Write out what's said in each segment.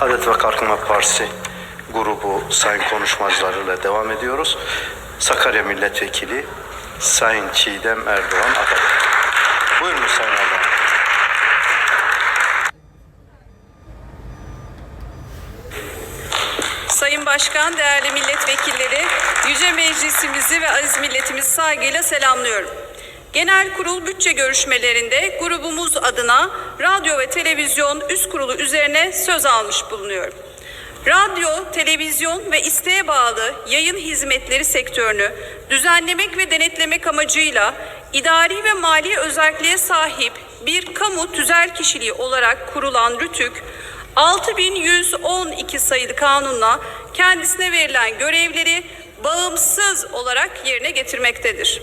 Adalet ve Kalkınma Partisi grubu sayın konuşmacılarıyla devam ediyoruz. Sakarya Milletvekili Sayın Çiğdem Erdoğan Atatürk. Buyurunuz Sayın Erdoğan. Sayın Başkan, değerli milletvekilleri, Yüce Meclisimizi ve aziz milletimizi saygıyla selamlıyorum. Genel Kurul bütçe görüşmelerinde grubumuz adına radyo ve televizyon üst kurulu üzerine söz almış bulunuyorum. Radyo, televizyon ve isteğe bağlı yayın hizmetleri sektörünü düzenlemek ve denetlemek amacıyla idari ve mali özelliğe sahip bir kamu tüzel kişiliği olarak kurulan RÜTÜK, 6112 sayılı kanunla kendisine verilen görevleri bağımsız olarak yerine getirmektedir.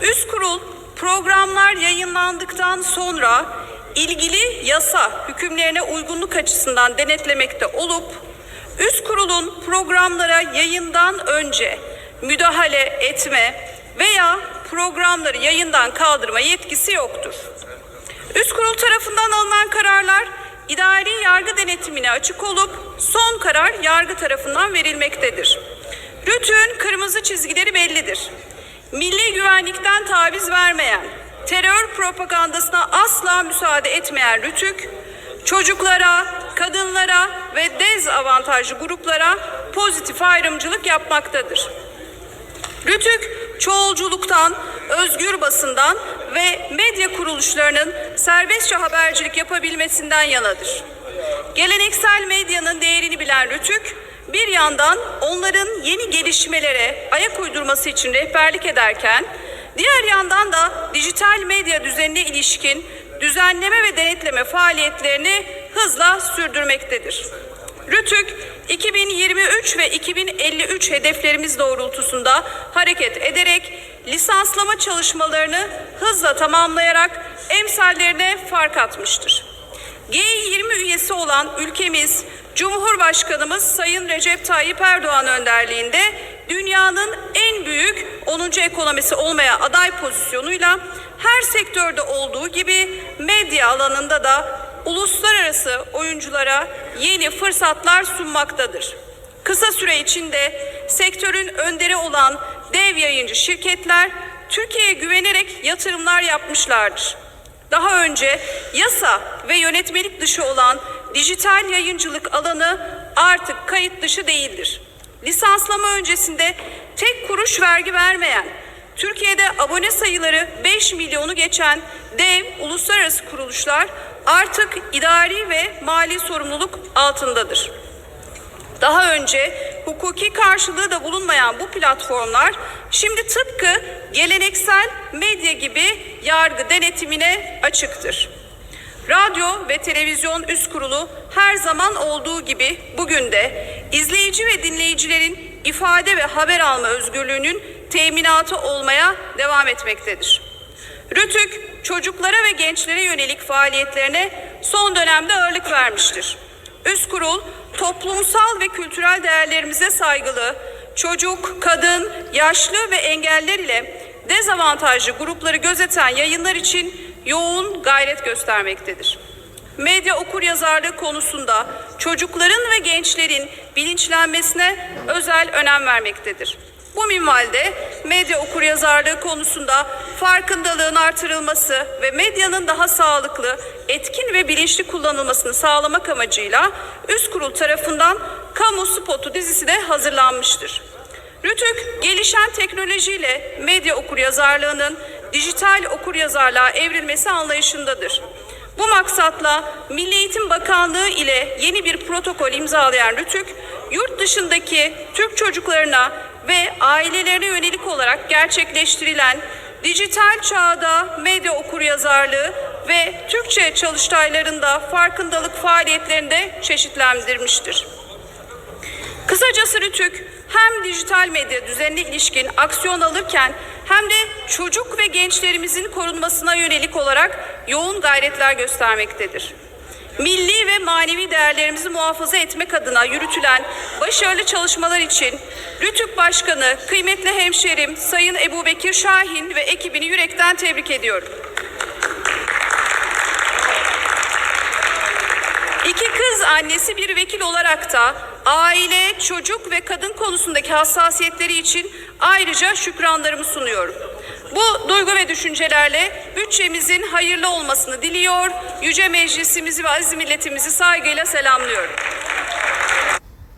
Üst kurul programlar yayınlandıktan sonra ilgili yasa hükümlerine uygunluk açısından denetlemekte olup üst kurulun programlara yayından önce müdahale etme veya programları yayından kaldırma yetkisi yoktur. Üst kurul tarafından alınan kararlar idari yargı denetimine açık olup son karar yargı tarafından verilmektedir. RÜTÜ'nün kırmızı çizgileri bellidir. Milli güvenlikten taviz vermeyen, terör propagandasına asla müsaade etmeyen RÜTÜK, çocuklara, kadınlara ve dezavantajlı gruplara pozitif ayrımcılık yapmaktadır. Rütük çoğulculuktan, özgür basından ve medya kuruluşlarının serbestçe habercilik yapabilmesinden yanadır. Geleneksel medyanın değerini bilen Rütük, bir yandan onların yeni gelişmelere ayak uydurması için rehberlik ederken, diğer yandan da dijital medya düzenine ilişkin düzenleme ve denetleme faaliyetlerini hızla sürdürmektedir. RÜTÜK 2023 ve 2053 hedeflerimiz doğrultusunda hareket ederek lisanslama çalışmalarını hızla tamamlayarak emsallerine fark atmıştır. G20 üyesi olan ülkemiz Cumhurbaşkanımız Sayın Recep Tayyip Erdoğan önderliğinde dünyanın en büyük 10. ekonomisi olmaya aday pozisyonuyla her sektörde olduğu gibi medya alanında da uluslararası oyunculara yeni fırsatlar sunmaktadır. Kısa süre içinde sektörün önderi olan dev yayıncı şirketler Türkiye'ye güvenerek yatırımlar yapmışlardır. Daha önce yasa ve yönetmelik dışı olan dijital yayıncılık alanı artık kayıt dışı değildir. Lisanslama öncesinde tek kuruş vergi vermeyen, Türkiye'de abone sayıları 5 milyonu geçen dev uluslararası kuruluşlar artık idari ve mali sorumluluk altındadır. Daha önce hukuki karşılığı da bulunmayan bu platformlar şimdi tıpkı geleneksel medya gibi yargı denetimine açıktır. Radyo ve televizyon üst kurulu her zaman olduğu gibi bugün de izleyici ve dinleyicilerin ifade ve haber alma özgürlüğünün teminatı olmaya devam etmektedir. RÜTÜK çocuklara ve gençlere yönelik faaliyetlerine son dönemde ağırlık vermiştir. Üst kurul toplumsal ve kültürel değerlerimize saygılı, çocuk, kadın, yaşlı ve engeller ile dezavantajlı grupları gözeten yayınlar için yoğun gayret göstermektedir. Medya okuryazarlığı konusunda çocukların ve gençlerin bilinçlenmesine özel önem vermektedir. Bu minvalde medya okuryazarlığı konusunda farkındalığın artırılması ve medyanın daha sağlıklı, etkin ve bilinçli kullanılmasını sağlamak amacıyla üst kurul tarafından kamu spotu dizisi de hazırlanmıştır. RÜTÜK gelişen teknolojiyle medya okuryazarlığının dijital okuryazarlığa evrilmesi anlayışındadır. Bu maksatla Milli Eğitim Bakanlığı ile yeni bir protokol imzalayan RÜTÜK, yurt dışındaki Türk çocuklarına ve ailelerine yönelik olarak gerçekleştirilen dijital çağda medya okuryazarlığı ve Türkçe çalıştaylarında farkındalık faaliyetlerini de çeşitlendirmiştir. Kısacası RÜTÜK hem dijital medya düzenine ilişkin aksiyon alırken hem de çocuk ve gençlerimizin korunmasına yönelik olarak yoğun gayretler göstermektedir. Milli ve manevi değerlerimizi muhafaza etmek adına yürütülen başarılı çalışmalar için RÜTÜK Başkanı, kıymetli hemşerim Sayın Ebu Bekir Şahin ve ekibini yürekten tebrik ediyorum. İki kız annesi bir vekil olarak da aile, çocuk ve kadın konusundaki hassasiyetleri için ayrıca şükranlarımı sunuyorum. Bu duygu ve düşüncelerle bütçemizin hayırlı olmasını diliyor, yüce meclisimizi ve aziz milletimizi saygıyla selamlıyorum.